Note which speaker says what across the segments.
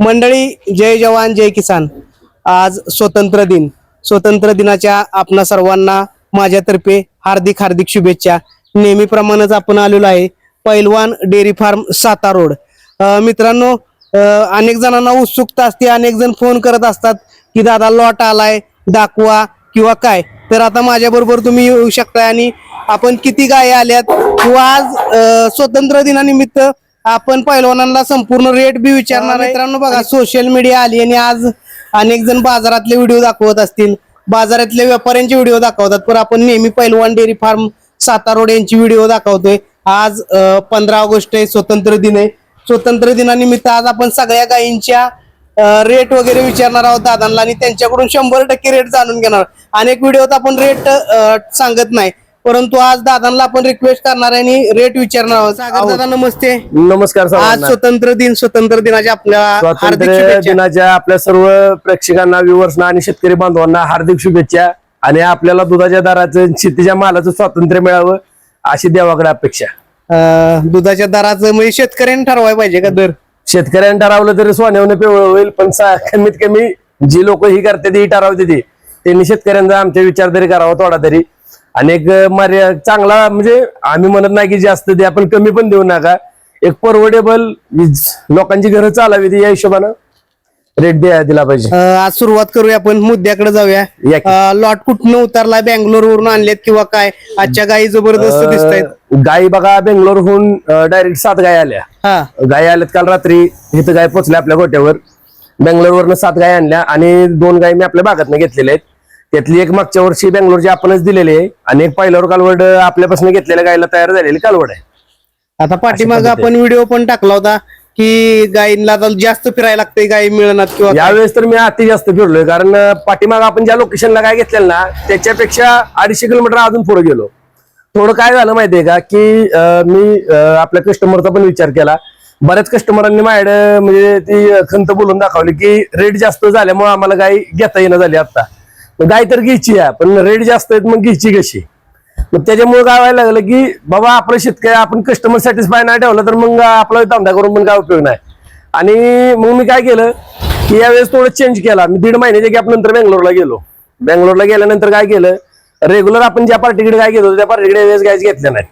Speaker 1: मंडळी जय जवान जय किसान. आज स्वतंत्र दिन. स्वतंत्र दिनाच्या आपणा सर्वांना माझ्यातर्फे हार्दिक हार्दिक शुभेच्छा. नेहमीप्रमाणेच आपण आलेलो आहे पैलवान डेअरी फार्म साता रोड. मित्रांनो अनेक जणांना उत्सुकता असते अनेक जण फोन करत असतात की दादा लॉट आलाय दाखवा किंवा काय? तर आता माझ्याबरोबर तुम्ही येऊ शकता आणि आपण किती गाय आल्यात किंवा आज स्वतंत्र दिनानिमित्त आपण पैलवानांना संपूर्ण रेट बी विचारणार मित्रांनो बघा सोशल मीडिया आली आणि आज अनेक जण बाजारातले व्हिडिओ दाखवत असतील. बाजारातले व्यापाऱ्यांचे व्हिडिओ दाखवतात. पण आपण नेहमी पैलवान डेअरी फार्म साता रोड यांची व्हिडिओ दाखवतोय. आज पंधरा ऑगस्ट आहे स्वतंत्र दिन आहे. स्वतंत्र दिनानिमित्त आज आपण सगळ्या गायींच्या रेट वगैरे विचारणार आहोत दादांना आणि त्यांच्याकडून शंभर टक्के रेट जाणून घेणार अनेक व्हिडिओत आपण रेट सांगत नाही. परंतु आज दादांना आपण रिक्वेस्ट करणार आहे आणि रेट विचारणार आहोत. सागर दादा नमस्ते.
Speaker 2: नमस्कार
Speaker 1: आज
Speaker 2: सर्वांना
Speaker 1: स्वतंत्र दिन स्वतंत्र दिनाच्या आपल्या हार्दिक
Speaker 2: स्वातंत्र्य
Speaker 1: शुभेच्छा.
Speaker 2: दिनाच्या आपल्या सर्व प्रेक्षकांना व्ह्युअर्सना आणि शेतकरी बांधवांना हार्दिक शुभेच्छा आणि आपल्याला दुधाच्या दराचं शेतीच्या मालाचं स्वातंत्र्य मिळावं अशी देवाकडे अपेक्षा.
Speaker 1: अं, दुधाच्या दराचं म्हणजे शेतकऱ्यांनी ठरवायला पाहिजे का दर?
Speaker 2: शेतकऱ्यांनी ठरवलं तरी सोन्याने पिवळं होईल पण सा- कमीत कमी जी लोक ही करते ही ठरवते ती. त्यांनी शेतकऱ्यांचा आमच्या विचार तरी करावा थोडा तरी. आणि एक मर्या चांगला म्हणजे आम्ही म्हणत नाही की जास्त द्या पण कमी पण देऊ नका. एक परवडेबल लोकांची घरं चालावी या हिशोबानं. रेट द्या दिला पाहिजे.
Speaker 1: आज सुरुवात करूया आपण मुद्द्याकडे जाऊया.
Speaker 2: या की.
Speaker 1: अं, लॉट कुठनं उतरलाय बँगलोर वरून आणलेत किंवा काय? आजच्या गायी जबरदस्त दिसत आहेत
Speaker 2: अं, गायी बघा बेंगलोरहून डायरेक्ट सात गाय आल्या.
Speaker 1: हा.
Speaker 2: गाय आल्यात काल रात्री इथं गाय पोचल्या आपल्या गोट्यावर. बेंगलोरवरनं सात गाय आणल्या आणि दोन गाय मी आपल्या भागातनं घेतलेल्या आहेत. त्यातली एक मागच्या वर्षी बेंगलोरची आपणच दिलेली आहे. आणि एक पहिल्यावर कालवड आपल्यापासून घेतलेल्या गायला तयार झालेली कालवड आहे.
Speaker 1: आता पाठीमाग. आपण व्हिडिओ पण टाकला होता की आता जास्त फिरायला लागतंय गायी मिळणार किंवा.
Speaker 2: यावेळेस तर मी अति जास्त फिरलोय कारण पाठीमाग आपण ज्या लोकेशनला काय घेतलेलं ना त्याच्यापेक्षा अडीचशे किलोमीटर अजून पुढे गेलो. थोडं काय झालं माहितीये का की मी आपल्या कस्टमरचा पण विचार केला. बऱ्याच कस्टमरांनी माझ्याकडे म्हणजे ती खंत बोलून दाखवली की रेट जास्त झाल्यामुळे आम्हाला गाय घेता येणं झाली आता. मग गाय तर घ्यायची आहे पण रेट जास्त आहेत मग घ्यायची कशी? मग त्याच्यामुळे काय व्हायला लागलं की बाबा आपलं शेतकरी आपण कस्टमर सॅटिस्फाय नाही ठेवलं तर मग आपला धंदा करून पण काय उपयोग नाही. आणि मग मी काय केलं की यावेळेस थोडं चेंज केला. मी दीड महिन्याच्या गॅप नंतर बेंगलोरला गेलो. बेंगलोरला गेल्यानंतर काय केलं रेग्युलर आपण ज्या पार्टीकडे काय घेत होतो त्या पार्टीकडे वेळेस गायच घेतल्या नाही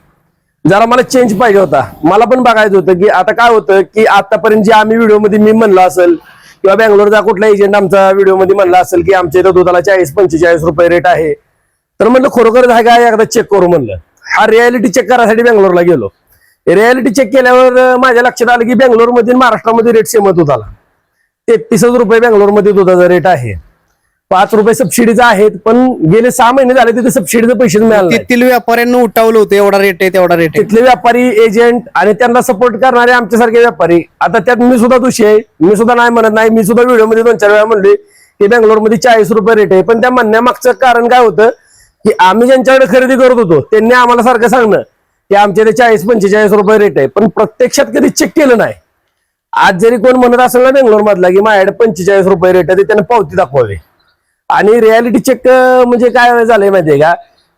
Speaker 2: जरा मला चेंज पाहिजे होता. मला पण बघायचं होतं की आता काय होतं की आतापर्यंत जे आम्ही व्हिडिओमध्ये मी म्हणलं असेल किंवा बेंगलोरचा कुठला एजंट आमचा व्हिडिओमध्ये म्हणला असेल की आमच्या इथं दुधाला चाळीस पंचेचाळीस रुपये रेट आहे. तर म्हणलं खरोखर आहे का? एकदा चेक करू म्हणलं. हा रियालिटी चेक करायसाठी बेंगलोरला गेलो. रियालिटी चेक केल्यावर माझ्या लक्षात आलं की बेंगलोरमध्ये महाराष्ट्रामध्ये रेट सेम दुधाला. तेहतीसच रुपये बँगलोरमध्ये दुधाचा रेट आहे. पाच रुपये सबसिडीचा आहेत पण गेले सहा महिने झाले तिथे सबसिडीचे पैसे मिळाले.
Speaker 1: तेथील व्यापाऱ्यांना उठावलं होतं एवढा रेट आहे तेवढा रेट
Speaker 2: तिथले व्यापारी एजंट आणि त्यांना सपोर्ट करणारे आमच्यासारखे व्यापारी. आता त्यात मी सुद्धा दोषी आहे. मी सुद्धा नाही म्हणत नाही. मी सुद्धा व्हिडिओमध्ये दोन चार वेळा म्हणले की बेंगलोरमध्ये चाळीस रुपये रेट आहे. पण त्या म्हणण्यामागचं कारण काय होतं की आम्ही ज्यांच्याकडे खरेदी करत होतो त्यांनी आम्हाला सारखं सांगणं की आमच्या इथे चाळीस पंचेचाळीस रुपये रेट आहे. पण प्रत्यक्षात कधी चेक केलं नाही. आज जरी कोण म्हणत असेल ना बेंगलोर मधला की माझ्याकडे पंचेचाळीस रुपये रेट आहे ते त्यानं पावती दाखवावी. आणि रियालिटी चेक म्हणजे काय झालंय माहितीये का?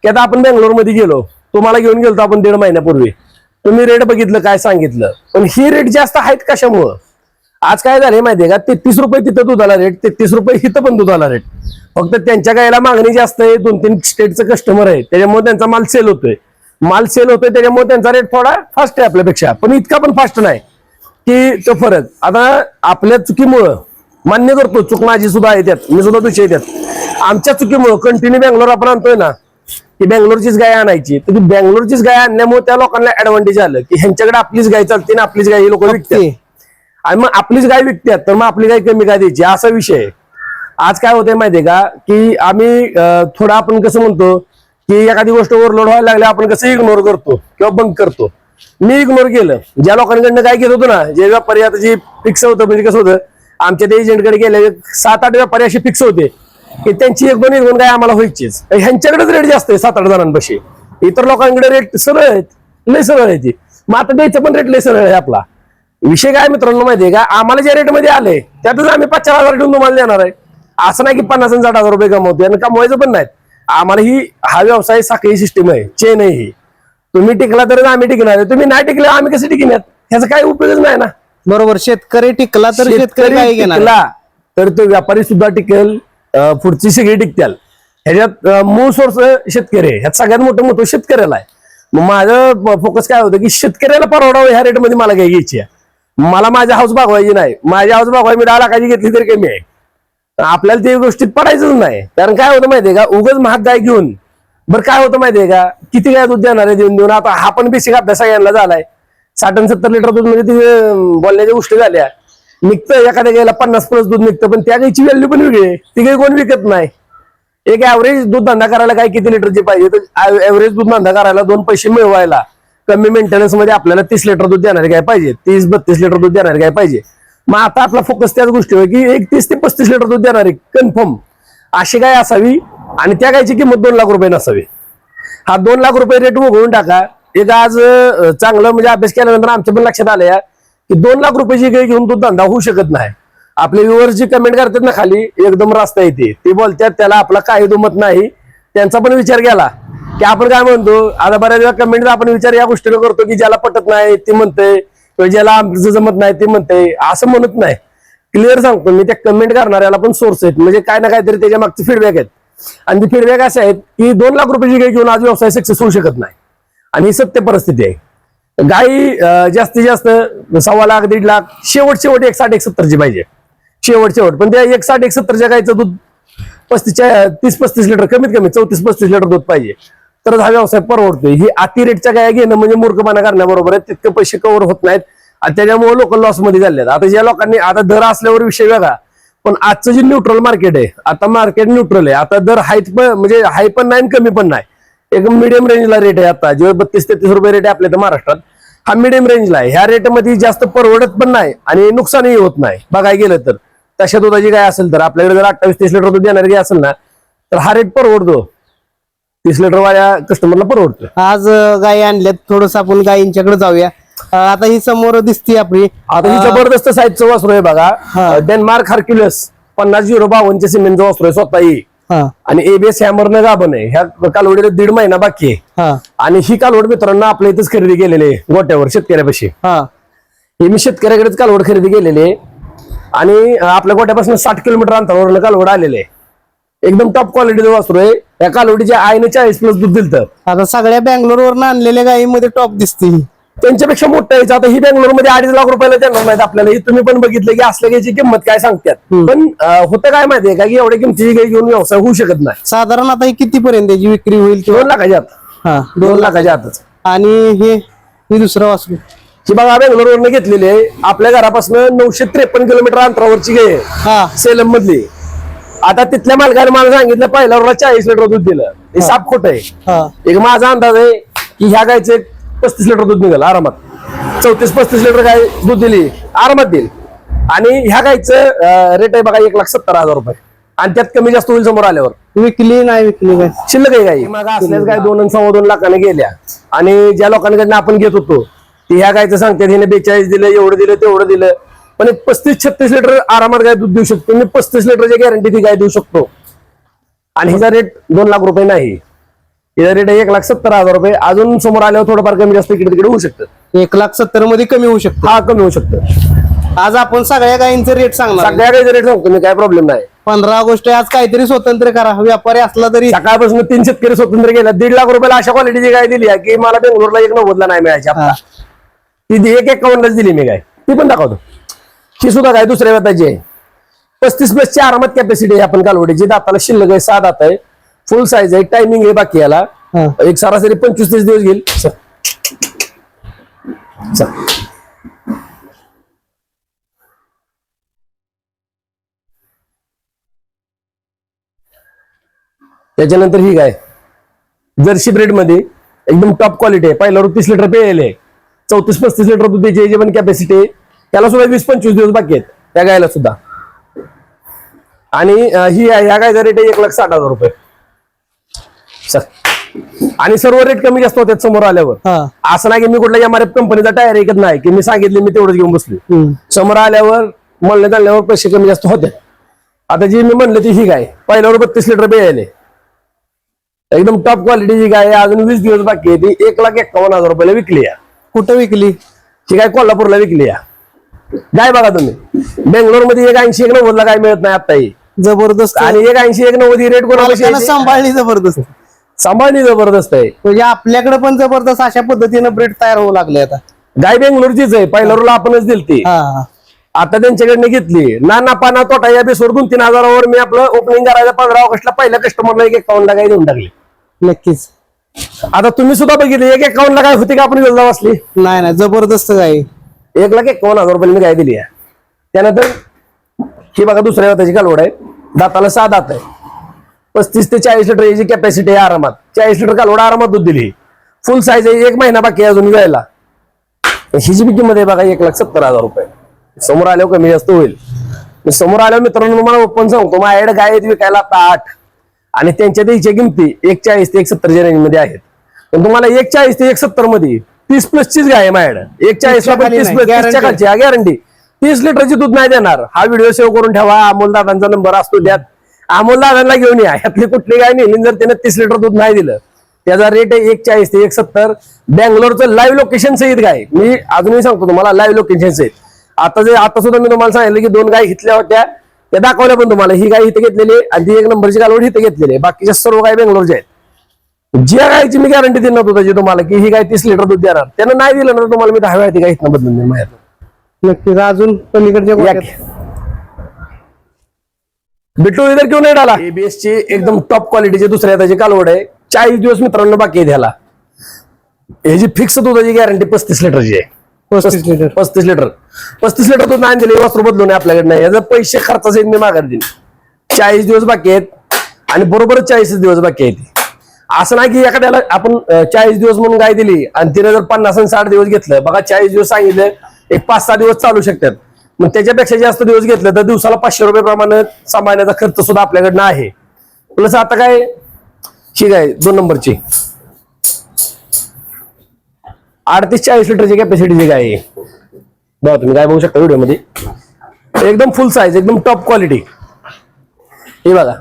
Speaker 2: की आता आपण बेंगलोरमध्ये गेलो तुम्हाला घेऊन गेलो आपण दीड महिन्यापूर्वी. तुम्ही रेट बघितलं काय सांगितलं? पण ही रेट जास्त आहेत कशामुळं? आज काय झालंय माहितीये का? तेहतीस रुपये तिथं दुधाला रेट तेहतीस रुपये इथं पण दुधाला रेट फक्त त्यांच्या गायला मागणी जास्त आहे दोन तीन स्टेटचं कस्टमर आहे त्याच्यामुळे त्यांचा माल सेल होतोय. माल सेल होतोय त्याच्यामुळे त्यांचा रेट थोडा फास्ट आहे आपल्यापेक्षा. पण इतका पण फास्ट नाही. की तो फरक. आता आपल्या चुकीमुळं मान्य करतो चूक माझी सुद्धा आहे त्यात. मी सुद्धा आहे त्यात. आमच्या चुकीमुळं कंटिन्यू बेंगलोर आपण आणतोय ना की बेंगलोरचीच गाय आणायची. तर ती बेंगलोरचीच गाय आणल्यामुळे त्या लोकांना ऍडव्हान्टेज आलं की ह्यांच्याकडे आपलीच गाय चालते ना आपलीच गाय लोक विकतात. आणि मग आपलीच गाय विकतात तर मग आपली गाय कमी काय द्यायची? असा विषय आहे. आज काय होतंय माहितीये का की आम्ही थोडं आपण कसं म्हणतो की एखादी गोष्ट ओव्हरलोड व्हायला लागली आपण कसं इग्नोर करतो किंवा बंद करतो. मी इग्नोर केलं. ज्या लोकांकडनं काय घेत होतो ना जे व्यापारी आता जे फिक्स होतं म्हणजे कसं होतं आमच्या त्या एजंटकडे गेले सात आठ व्यापारी असे फिक्स होते. की त्यांची एक दोन एक दोन काय आम्हाला व्हायचीच. ह्यांच्याकडेच रेट जास्त आहे सात आठ जणांपाशी. इतर लोकांकडे रेट सरळ आहेत. लय सरळ आहे ती. मग आता द्यायचं पण रेट लय सरळ आहे आपला. विषय काय मित्रांनो माहितीये का? आम्हाला ज्या रेटमध्ये आले त्यातच आम्ही पाच चार हजार ठेवून तुम्हाला देणार आहे. असं नाही की पन्नास आणि साठ हजार रुपये कमवते आणि कमवायचं पण नाहीत. आम्हाला ही हा व्यवसाय साखळी सिस्टीम आहे चेन आहे ही. तुम्ही टिकला तरच आम्ही टिकणार आहे. तुम्ही नाही टिकले आम्ही कसे टिकण्यात ह्याचा काही उपयोगच नाही ना.
Speaker 1: बरोबर शेतकरी टिकला तर शेतकरी काय घेणार?
Speaker 2: टिकला तर तो व्यापारी सुद्धा टिकेल अं, पुढची सगळी टिकत्याल. ह्याच्यात अं, मूळ सोर्स शेतकरी आहे. ह्यात सगळ्यात मोठं मोठं शेतकऱ्याला आहे. मग माझं फोकस काय होतं की शेतकऱ्याला परवडावं ह्या रेटमध्ये मला काही घ्यायची आहे. मला माझ्या हाऊस भागवायची नाही. माझी हाऊस भागवाय मी दहा लाखाची घेतली तरी कमी आहे. आपल्याला ते गोष्टीत पडायचंच नाही. कारण काय होतं माहितीये का? उगाच महाग गाय घेऊन. बरं काय होतं माहितीये का? किती गाय दूध देणार आहे देऊन देऊन? आता हा पण बेसिक अभ्यास सगळ्यांना झालाय. साठ आणि सत्तर लिटर दूध म्हणजे तिथे बोलण्याच्या गोष्टी झाल्या. निघतं एखाद्या गायला पन्नास प्लस दूध निघतं पण त्या गायची व्हॅल्यू पण वेगळी आहे. ती काही कोण विकत नाही. एक ऍव्हरेज दूध धंदा करायला काय किती लिटरची पाहिजे? तर ऍव्हरेज दूध धंदा करायला दोन पैसे मिळवायला कमी मेंटेनन्समध्ये आपल्याला तीस लिटर दूध देणारे काय पाहिजे. तीस बत्तीस लिटर दूध देणारे काय पाहिजे. मग आता आपला फोकस त्याच गोष्टीवर की एक तीस ते पस्तीस लिटर दूध देणारी कन्फर्म अशी गाय असावी आणि त्या गायची किंमत दोन लाख रुपये नसावी. हा दोन लाख रुपये रेट वगळून टाका. एक आज चांगलं म्हणजे अभ्यास केल्यानंतर आमच्या पण लक्षात आलं या की दोन लाख रुपयाची गाय घेऊन तो धंदा होऊ शकत नाही. आपले व्ह्युअर्स जे कमेंट करतात ना खाली एकदम रास्ता येते. ते बोलतात त्याला आपला काही दुमत नाही. त्यांचा पण विचार केला की आपण काय म्हणतो आता बऱ्याच वेळा कमेंट आपण विचार या गोष्टीला करतो की ज्याला पटत नाही ते म्हणतंय किंवा ज्याला आमचं जमत नाही ते म्हणतंय असं म्हणत नाही. क्लिअर सांगतो मी त्या कमेंट करणाऱ्याला पण सोर्स आहेत. म्हणजे काय ना काहीतरी त्याच्या मागचे फीडबॅक आहेत. आणि ते फीडबॅक असे आहेत की दोन लाख रुपयाची काही घेऊन आज व्यवसाय सक्सेस होऊ शकत नाही. आणि ही सत्य परिस्थिती आहे. गाई जास्तीत जास्त सव्वा लाख दीड लाख शेवट शेवट एक साठ एक सत्तरची पाहिजे. शेवट शेवट. पण त्या एक साठ एक सत्तरच्या गायचं दूध पस्तीसच्या तीस पस्तीस लिटर कमीत कमी चौतीस पस्तीस लिटर दूध पाहिजे. तरच हा व्यवसाय परवडतोय. ही अति रेटच्या गाय घेणं म्हणजे मूर्खपणा करण्याबरोबर आहे तितके पैसे कव्हर होत नाहीत. आणि त्याच्यामुळे लोक लॉसमध्ये झाले आता ज्या लोकांनी आता दर असल्यावर विषय वेगळा. पण आजचं जे न्यूट्रल मार्केट आहे आता मार्केट न्यूट्रल आहे. आता दर हाय पण म्हणजे हाय पण नाही कमी पण नाही. एकदम मिडियम रेंजला रेट आहे आता. जे बत्तीस तेहतीस रुपये रेट आहे आपल्या महाराष्ट्रात. हा मिडियम रेंजला आहे. ह्या रेटमध्ये जास्त परवडत पण नाही आणि नुकसानही होत नाही. बघायला गेलं तर. तशा दुधाची गाय असेल तर आपल्याकडे जर अठ्ठावीस तीस लिटर दूध देणारी गाय असेल ना तर हा रेट परवडतो. तीस लिटर वाल्या कस्टमरला परवडतो.
Speaker 1: आज गायी आणल्यात. थोडस आपण गायींच्याकडे जाऊया. आता ही समोर दिसते आपली.
Speaker 2: आता ही जबरदस्त साईजचं वासरू आहे बघा. डेन्मार्क हार्क्युलस पन्नास झिरो बावनच्या सिमेंटचं वासरू आहे स्वतःही
Speaker 1: हा.
Speaker 2: आणि एबीएस हॅमरनं गाभण आहे ह्या कालवडीला दीड महिना बाकी आहे.
Speaker 1: हा.
Speaker 2: आणि ही कालवड मित्रांनो आपल्या इथंच खरेदी केलेली आहे गोट्यावर शेतकऱ्यापाशी.
Speaker 1: हा.
Speaker 2: मी शेतकऱ्याकडेच कालवड खरेदी केलेली आहे. आणि आपल्या गोट्यापासून साठ किलोमीटर अंतरावरून कालवड आलेले आहे. एकदम टॉप क्वालिटीचं वासरू आहे. या कालवडीच्या आईने चाळीस प्लस दूध दिलं
Speaker 1: आता सगळ्या बँगलोर वरून आणलेल्या गायीमध्ये टॉप दिसते
Speaker 2: त्यांच्यापेक्षा मोठं यायचं आता ही बँगलोरमध्ये अडीच लाख रुपयाला देणार नाहीत आपल्याला. हे तुम्ही पण बघितलं की असल्या गायची किंमत काय सांगतात. पण होतं काय माहितीये का की एवढ्या किमतीची गाय घेऊन व्यवसाय होऊ शकत नाही.
Speaker 1: साधारण आता ही किती पर्यंत विक्री होईल
Speaker 2: दोन लाखाच्या आत.
Speaker 1: हा
Speaker 2: दोन लाखाच्या आतच.
Speaker 1: आणि हे हे दुसरं वासरू.
Speaker 2: ही बघा बेंगलोरवरनं घेतलेली आहे. आपल्या घरापासून नऊशे त्रेपन्न किलोमीटर अंतरावरची गाय आहे.
Speaker 1: हा.
Speaker 2: सेलम मधली आता तिथल्या मालकाने मला सांगितलं पहिल्या रोजला चाळीस लिटर दूध दिलं. हे साप खोट आहे. एक माझा अंदाज आहे की ह्या गायचं पस्तीस लिटर दूध निघाल आरामात. चौतीस पस्तीस लिटर गाय दूध दिली आरामात देईल. आणि ह्या गायचं रेट आहे बघा एक लाख सत्तर हजार रुपये. आणि त्यात कमी जास्त होईल समोर आल्यावर.
Speaker 1: विकली नाही विकली काय
Speaker 2: शिल्लक आहे गाई. मग असल्याच गाय दोन सव्वा दोन लाखाने गेल्या. आणि ज्या लोकांकडनं आपण घेत होतो ते ह्या गायचं सांगतात हिने बेचाळीस दिलं एवढं दिलं तेवढं दिलं. पण एक पस्तीस छत्तीस लिटर आरामात गाय दूध देऊ शकतो. मी पस्तीस लिटरची गॅरंटी ती गाय देऊ शकतो. आणि हिचा रेट दोन लाख रुपये नाही. हिचा रेट आहे एक लाख सत्तर हजार रुपये. अजून समोर आल्यावर थोडंफार कमी जास्त इकडे तिकडे होऊ शकतं.
Speaker 1: एक लाख सत्तरमध्ये कमी होऊ शकतो.
Speaker 2: हा कमी होऊ शकतं.
Speaker 1: आज आपण सगळ्या गायींचे रेट सांगणार.
Speaker 2: सगळ्या गायचा रेट सांगतो मी काय प्रॉब्लेम नाही.
Speaker 1: पंधरा ऑगस्ट आज काहीतरी स्वतंत्र करा. व्यापारी असला तरी.
Speaker 2: सकाळपासून तीन शेतकरी स्वतंत्र गेला दीड लाख रुपयाला अशा क्वालिटीची गाय दिली आहे की मला बेंगलोरला एक नव्वदला नाही मिळायची. आता. ती एक एकावन्नलाच दिली मी गाय. ती पण दाखवतो. ही सुद्धा गाय दुसऱ्या व्यताची आहे. पस्तीस प्लसची आरामात कॅपॅसिटी आहे आपण कालवडीची. दाताला शिल्लक आहे सहा दात आहे. फुल साईज आहे टायमिंग आहे बाकी याला
Speaker 1: हा.
Speaker 2: एक सरासरी पंचवीस तीस दिवस घेईल चल. चल. त्याच्यानंतर ही गाय जर्सी ब्रेडमध्ये एकदम टॉप क्वालिटी आहे पहिल्यावर तीस लिटर पेल आहे चौतीस पस्तीस लिटर दुधाची जे पण कॅपॅसिटी आहे त्याला सुद्धा वीस पंचवीस दिवस बाकी आहेत त्या गायला सुद्धा आणि अं, ही ह्या गायचा रेट आहे एक लाख साठ हजार रुपये. आणि सर्व रेट कमी जास्त होतात समोर आल्यावर.
Speaker 1: हा.
Speaker 2: असं नाही की मी कुठल्या एम आर एफ कंपनीचा टायर ऐकत नाही की मी सांगितले मी तेवढंच घेऊन बसलो. समोर आल्यावर म्हणण्यात आल्यावर पैसे कमी जास्त होते आता जी मी म्हणलं ती ही गाय पहिल्यावर बत्तीस लिटर बेयाले एकदम टॉप क्वालिटीची गाय आहे अजून वीस दिवस बाकी आहे ती एक लाख एक्कावन्न हजार रुपयाला विकली आहे.
Speaker 1: कुठं विकली?
Speaker 2: ही गाय कोल्हापूरला विकली आहे. गाय बघा तुम्ही. बेंगलोरमध्ये एक ऐंशी एक नव्वदला काय मिळत नाही आता ही
Speaker 1: जबरदस्त.
Speaker 2: आणि एक ऐंशी एक नव्वद ही रेट कोणाला
Speaker 1: सांभाळली जबरदस्त.
Speaker 2: सांभाळणी जबरदस्त आहे.
Speaker 1: म्हणजे आपल्याकडे पण जबरदस्त अशा पद्धतीनं ब्रेड तयार होऊ लागले आता.
Speaker 2: गाय बेंगलोरचीच आहे. पहिल्या रोला आपणच दिलती.
Speaker 1: हा हा.
Speaker 2: आता त्यांच्याकडनं घेतली. ना ना पाना तोटा या बेसवर दोन तीन हजारावर मी आपलं ओपनिंग करायचं पंधरा ऑगस्टला पहिल्या कस्टमरला एक अकाउंटला काय देऊन टाकली.
Speaker 1: नक्कीच.
Speaker 2: आता तुम्ही सुद्धा बघितली एक अकाउंटला काय होती का आपण योजना वाचली?
Speaker 1: नाही नाही जबरदस्त गाय.
Speaker 2: एक लाख एकावन्न हजार रुपये मी काय दिली आहे. त्यानंतर ही बघा दुसऱ्या त्याची कालवड आहे. दाताला सहा दात आहे. पस्तीस ते चाळीस लिटर याची कॅपॅसिटी आहे आरामात. चाळीस लिटर कालवड आरामात दूध दिली. फुल साईज आहे एक महिना बाकी अजून यायला हिची बी किंमत आहे बघा एक लाख सत्तर हजार रुपये. समोर आल्यावर कमी जास्त होईल. मी समोर आल्यावर मित्रांनो मला ओपन सांगतो माझ्याकडे गाय आहेत विकायला आता आठ. आणि त्यांच्या द्यायच्या किमती एक चाळीस ते एक सत्तरच्या रेंजमध्ये आहेत. पण तुम्हाला एक चाळीस ते एक सत्तरमध्ये तीस प्लस चीच गाय आहे माझ्याकडे. एक चाळीस ला
Speaker 1: खाली
Speaker 2: तीस प्लस
Speaker 1: guarantee.
Speaker 2: तीसच्या खालची गॅरंटी तीस लिटरची दूध नाही देणार. हा व्हिडिओ सेव्ह करून ठेवा. अमोल दादांचा नंबर असतो त्यात अमोल दादांना घेऊन या. ह्यातली कुठली गाय नेली जर त्याने तीस लिटर दूध नाही दिलं त्याचा रेट आहे एक चाळीस ते एक सत्तर बँगलोरचं लाईव्ह लोकेशन सहित गाय. मी अजूनही सांगतो तुम्हाला लाईव्ह लोकेशन सहित. आता जे आता सुद्धा मी तुम्हाला सांगितलं की दोन गाय घेतल्या होत्या. त्या दाखवल्या पण तुम्हाला. ही गाय इथे घेतलेली आहे आणि ती एक नंबरची कालवड इथे घेतलेली आहे. बाकीच्या सर्व गाय बेंगलोरच्या आहेत. ज्या गायची मी गॅरंटी देणार होतो त्याची तुम्हाला की ही गाय तीस लिटर दूध देणार. त्यानं नाही दिलं ना तुम्हाला मी दहा वेळा ती गाय इथनं बदलून देईन
Speaker 1: नक्कीच. अजून पलीकडच्या.
Speaker 2: बिट्टू इधर क्यों नाही डाला? एबीएस ची एकदम टॉप क्वालिटीची दुसऱ्या त्याची कालवड आहे. चाळीस दिवस मित्रांनो बाकी आहे त्याला ह्याची फिक्स दुधाची गॅरंटी पस्तीस लिटरची आहे.
Speaker 1: पस्तीस लिटर.
Speaker 2: पस्तीस लिटर. पस्तीस लिटर दूध नाही दिले वस्त्र बदलून आपल्याकडे नाही. याचा पैसे खर्चाचे मी माघार देईन. चाळीस दिवस बाकी आहेत आणि बरोबर चाळीस दिवस बाकी आहेत. असं नाही की एखाद्याला आपण चाळीस दिवस म्हणून गाय दिली आणि तिने जर पन्नास आणि साठ दिवस घेतलं. बघा चाळीस दिवस सांगितलं एक पाच सहा दिवस चालू शकतात. मग त्याच्यापेक्षा जास्त दिवस घेतलं तर दिवसाला पाचशे रुपये प्रमाणे सांभाळण्याचा खर्च सुद्धा आपल्याकडनं आहे. प्लस आता काय? ठीक आहे दोन नंबरची. अडतीस चाळीस लिटरची कॅपॅसिटी जी काय? बघा तुम्ही काय बघू शकता व्हिडिओमध्ये. एकदम फुल साईज एकदम टॉप क्वालिटी हे बघा.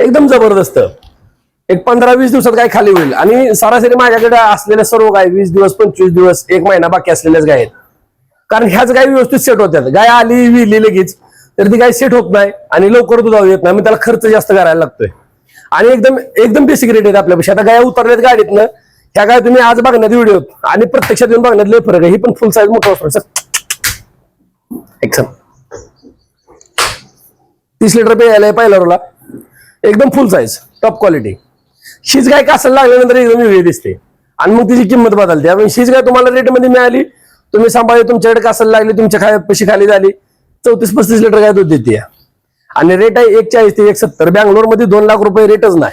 Speaker 2: एकदम जबरदस्त. एक पंधरा वीस दिवसात काय खाली होईल. आणि सरासरी माझ्याकडे असलेल्या सर्व गाय वीस दिवस पंचवीस दिवस एक महिना बाकी असलेल्याच गाय आहेत? कारण ह्याच गाय व्यवस्थित सेट होत्यात गाय आली विली लगेच तर ती गाय सेट होत नाही आणि लवकर दुधावर येत नाही. मग त्याला खर्च जास्त करायला लागतोय. आणि एकदम एकदम बेसिक रेट आहेत आपल्यापेक्षा आता गाय उतरल्यात गाडीतनं ह्या गाय तुम्ही आज बघण्यात व्हिडिओ आणि प्रत्यक्षात येऊन बघण्यात लय फरक आहे. ही पण फुल साईज मोठं असतो सर तीस लिटर पे यायला पहिला रोला एकदम फुल साईज टॉप क्वालिटी शीच गाय कासायला लागल्यानंतर एकदम वेगळी दिसते. आणि मग तिची किंमत बदलते. आणि शीच गाय तुम्हाला रेटमध्ये मिळाली तुम्ही सांभाळली तुमच्याकडे कासाला लागली तुमच्या खाय पशी खाली झाली. चौतीस पस्तीस लिटर गाय दूध देते आणि रेट आहे एक चाळीस ते एक सत्तर बँगलोरमध्ये दोन लाख रुपये रेटच नाही.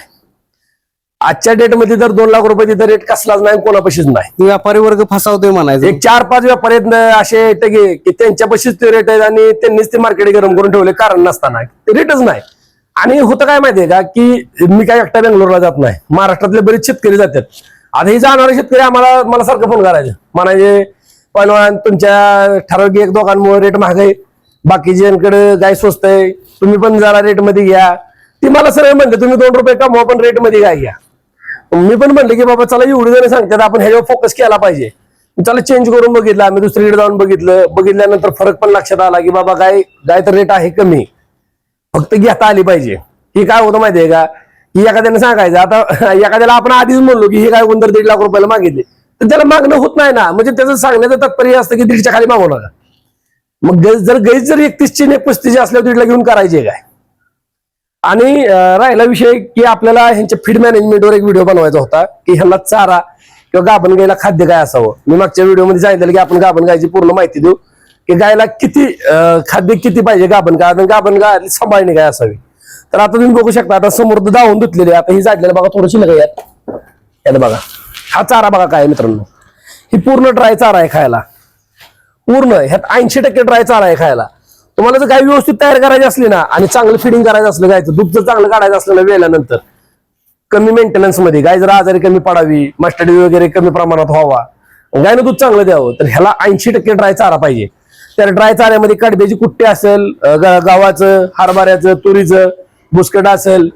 Speaker 2: आजच्या डेटमध्ये जर दोन लाख रुपये तिथं रेट कसलाच नाही कोणापाशीच नाही.
Speaker 1: व्यापारी वर्ग फसावतोय म्हणायचं.
Speaker 2: एक चार पाच व्यापारी असे आहेत की त्यांच्यापाशीच ते रेट आहेत आणि त्यांनीच ते मार्केट गरम करून ठेवले. कारण नसताना. रेटच नाही. आणि होतं काय माहितीये का की मी काय एकटा बेंगलोरला जात नाही. महाराष्ट्रातले बरेच शेतकरी जातात. आता हे जाणारे शेतकरी आम्हाला मला सारखं फोन करायचे. म्हणायचे पण तुमच्या ठराविक एक दोघांमुळे रेट महाग आहे बाकीच्यांकडे गाय स्वस्त आहे. तुम्ही पण जरा रेटमध्ये घ्या. ती मला सरळ म्हणते तुम्ही दोन रुपये कमवा पण रेटमध्ये गाय घ्या. मी पण म्हणलं की बाबा चला एवढी जण सांगतात आपण ह्याच्यावर फोकस केला पाहिजे. चला चेंज करून बघितलं. आम्ही दुसरीकडे जाऊन बघितलं. बघितल्यानंतर फरक पण लक्षात आला की बाबा गाय गाय तर रेट आहे कमी. फक्त घेता आली पाहिजे. ही काय होतं माहितीये का? की एखाद्याने सांगायचं आता एखाद्याला आपण आधीच म्हणलो की हे काय कोणतर दीड लाख रुपयाला मागितले. तर त्याला मागणं होत नाही ना म्हणजे त्याचं सांगण्याचं तात्पर्य असतं की दीडच्या खाली मागवू नका मग गैस जर गैस जर एकतीसची ने पस्तीसची असल्यावर दीडला घेऊन करायचे काय? आणि राहिला विषय की आपल्याला ह्यांच्या फीड मॅनेजमेंटवर एक व्हिडिओ बनवायचा होता की ह्यांना चारा किंवा गाभण गायला खाद्य काय असावं? मी मागच्या व्हिडिओमध्ये सांगितलं की आपण गाभण गायची पूर्ण माहिती देऊ की गायला किती खाद्य किती पाहिजे गाभण गाय आणि गाभण गाय सांभाळणी काय असावी? तर आता तुम्ही बघू शकता आता समोर धावून धुतलेली आता ही जाडलेलं बघा थोडीशी लगा यात. याला बघा. हा चारा बघा काय मित्रांनो. ही पूर्ण ड्राय चारा आहे खायला. पूर्ण ह्यात ऐंशी टक्के ड्राय चारा आहे खायला. तुम्हाला जर गाय व्यवस्थित तयार करायची असली ना आणि चांगलं फिडिंग करायचं असलं गायचं दूध जर चांगलं काढायचं असलं ना वेल्यानंतर कमी मेंटेनन्समध्ये गाय जर आजारी कमी पडावी मस्टडी वगैरे कमी प्रमाणात व्हावा गायनं दूध चांगलं द्यावं तर ह्याला ऐंशी टक्के ड्राय चारा पाहिजे. तर ड्राय चाऱ्यामध्ये कडब्याची कुट्टी असेल गावाचं गव्हाचं हरभऱ्याचं तुरीचं बुस्कट असेल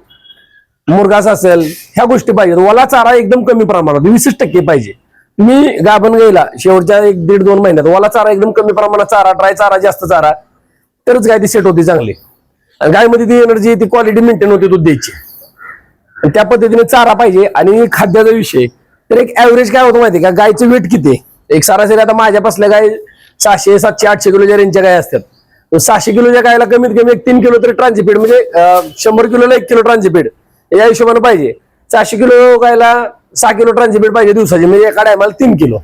Speaker 2: मुरगास असेल ह्या गोष्टी पाहिजेत. वला चारा एकदम कमी प्रमाणात वीस टक्के पाहिजे. मी गाभण गेला शेवटच्या एक दीड दोन महिन्यात वला चारा एकदम कमी प्रमाणात चारा ड्राय चारा जास्त चारा तरच गाय ती सेट होती चांगली. आणि गायमध्ये ती एनर्जी ती क्वालिटी मेंटेन होती दूध द्यायची. आणि त्या पद्धतीने चारा पाहिजे. आणि खाद्याचा विषय तर एक ऍव्हरेज काय होतं माहिती का? गायचं वेट किती आहे? एक सरासरी आता माझ्यापासल्या गाय सहाशे सातशे आठशे किलोच्या रेंजच्या गाय असतात. सहाशे किलोच्या गायला कमीत कमी एक तीन किलो तरी ट्रान्झिपीड म्हणजे शंभर किलोला एक किलो ट्रान्झिपेड या हिशोबाने पाहिजे. चारशे किलो गायला सहा किलो ट्रान्झिपेड पाहिजे दिवसाची म्हणजे एका टायमाला तीन किलो.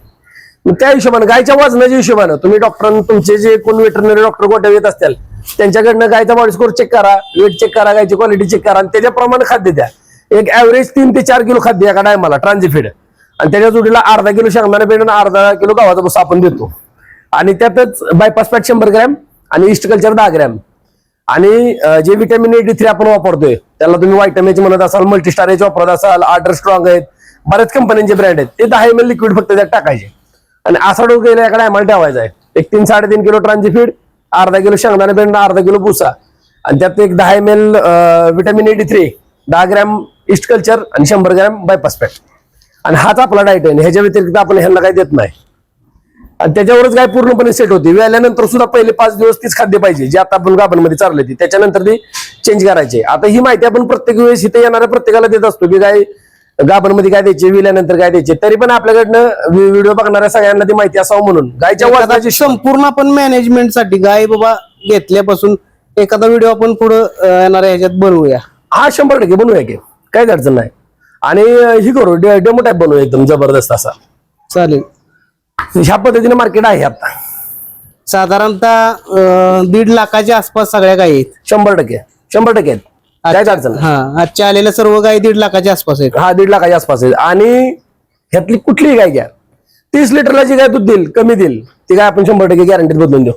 Speaker 2: मग त्या हिशोबाने गायच्या वजनाच्या हिशोबानं तुम्ही डॉक्टर तुमचे जे कोण वेटरनरी डॉक्टर गोट्या येत असतील त्यांच्याकडनं गायचा बॉडी स्कोर चेक करा वेट चेक करा गायची क्वालिटी चेक करा आणि त्याच्याप्रमाणे खाद्य द्या. एक ऍव्हरेज तीन ते चार किलो खाद्य एका टायमाला ट्रान्झिफिड आणि त्याच्या जोडीला अर्धा किलो शेंगदाणा पेंड आणि अर्धा किलो गव्हाचा भुसा आपण देतो. आणि त्यातच बायपास पॅट शंभर ग्रॅम आणि इस्ट कल्चर दहा ग्रॅम. आणि जे व्हिटॅमिन ए डी थ्री आपण वापरतोय त्याला तुम्ही व्हायटमिन म्हणत असाल मल्टीस्टार एच वापरत असाल आर्डर स्ट्रॉंग आहेत बऱ्याच कंपन्यांचे ब्रँड आहेत. ते दहा एम एल लिक्विड फक्त त्यात टाकायचे. आणि असा डोस गेल्या एका टायमाला ठेवायचा आहे. एक तीन साडेतीन किलो ट्रान्झिफीड अर्धा किलो शेंगदाणा पेंड अर्धा किलो भुसा. आणि त्यात एक दहा M L vitamin A D three दहा ग्रॅम ईस्ट कल्चर आणि शंभर ग्रॅम बायपास पॅक आणि हाच आपला डायट आहे. ह्याच्या व्यतिरिक्त आपण ह्यांना काही देत नाही. आणि त्याच्यावरच गाय पूर्णपणे सेट होती. वेळाल्यानंतर सुद्धा पहिले पाच दिवस तीच खाद्य पाहिजे. जे आता आपण गाभणमध्ये चालले ती. त्याच्यानंतर ती चेंज करायची. आता ही माहिती आपण प्रत्येक वेळेस इथे येणाऱ्या प्रत्येकाला देत असतो की गाय गाभणमध्ये काय द्यायचे विल्यानंतर काय द्यायचे. तरी पण आपल्याकडनं व्हिडिओ बघणाऱ्या सगळ्यांना ती माहिती असावं म्हणून. गायच्या वजनाची
Speaker 1: संपूर्ण आपण मॅनेजमेंटसाठी गाय बाबा घेतल्यापासून एखादा व्हिडिओ आपण पुढे येणाऱ्या ह्याच्यात बनवूया.
Speaker 2: हा शंभर टक्के बनवूया की. काहीच अडचण नाही. आणि ही करू डेमो टाईप बनवूया एकदम जबरदस्त असा.
Speaker 1: चालेल.
Speaker 2: ह्या पद्धतीने मार्केट आहे आता.
Speaker 1: साधारणतः दीड लाखाच्या आसपास सगळ्या गायी आहेत.
Speaker 2: शंभर टक्के. शंभर टक्के आहेत. काहीच अडचण नाही.
Speaker 1: हा आजच्या आलेल्या सर्व गायी दीड लाखाच्या आसपास आहेत.
Speaker 2: हा दीड लाखाच्या आसपास आहे आणि ह्यातली कुठलीही गाय घ्या. तीस लिटरला जी गाय दूध देईल कमी देईल ती गाय आपण शंभर टक्के गॅरंटीत बदलून देऊ.